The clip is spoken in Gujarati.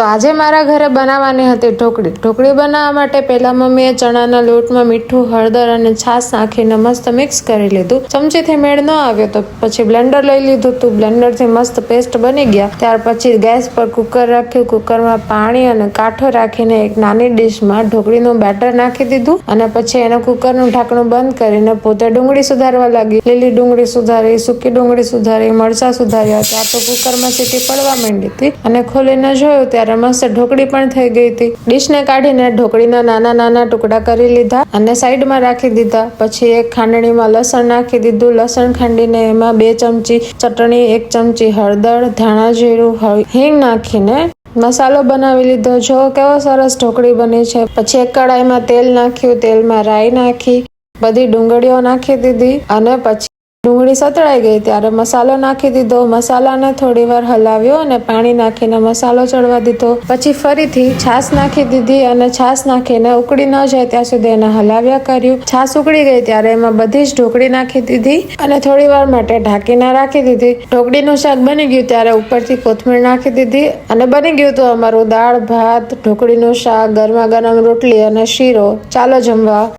તો આજે મારા ઘરે બનાવવાની હતી ઢોકળી. ઢોકળી બનાવવા માટે પહેલા મમ્મીએ ચણાના લોટમાં મીઠું, હળદર અને છાશ નાખીને મસ્ત મિક્સ કરી લીધું. ચમચીથી મેળ ન આવ્યો તો પછી બ્લેન્ડર લઈ લીધું તું. બ્લેન્ડરથી મસ્ત પેસ્ટ બની ગયા. ત્યાર પછી ગેસ પર કુકર રાખ્યું. કુકરમાં પાણી અને કાઠો રાખીને એક નાની ડીશમાં ઢોકળીનું બેટર નાખી દીધું અને પછી એને કુકરનું ઢાંકણું બંધ કરીને પોતે ડુંગળી સુધારવા લાગી. લીલી ડુંગળી સુધારી, સૂકી ડુંગળી સુધારી, મરચાં સુધાર્યા ત્યાં તો કુકરમાં સીટી પડવા માંડી હતી અને ખોલીને જોયું ત્યારે મસ્ત ઢોકળી પણ થઈ ગઈ હતી. ડીશને કાઢીને ઢોકળીના નાના નાના ટુકડા કરી લીધા અને સાઈડમાં રાખી દીધા. પછી એક ખાંડણીમાં લસણ નાખી દીધું. લસણ ખાંડીને એમાં બે ચમચી ચટણી, એક ચમચી હળદર, ધાણા જીરું હિંગ નાખીને મસાલો બનાવી લીધો. જો કેવો સરસ ઢોકળી બની છે. પછી એક કડાઈમાં તેલ નાખ્યું. તેલમાં રાઈ નાખી, બધી ડુંગળીઓ નાખી દીધી અને પછી ડુંગળી સતળાઈ ગઈ ત્યારે મસાલો નાખી દીધો. મસાલાને થોડી વાર હલાવ્યો અને પાણી નાખીને મસાલો ચડવા દીધો. પછી ફરીથી છાશ નાખી દીધી અને છાશ નાખીને ઉકળી ન જાય ત્યાં સુધી એને હલાવ્યા કર્યું. છાશ ઉકળી ગઈ ત્યારે એમાં બધી જ ઢોકળી નાખી દીધી અને થોડી વાર માટે ઢાંકીને રાખી દીધી. ઢોકળીનું શાક બની ગયું ત્યારે ઉપરથી કોથમીર નાખી દીધી અને બની ગયું તો અમારું દાળ, ભાત, ઢોકળીનું શાક, ગરમા ગરમ રોટલી અને શીરો. ચાલો જમવા.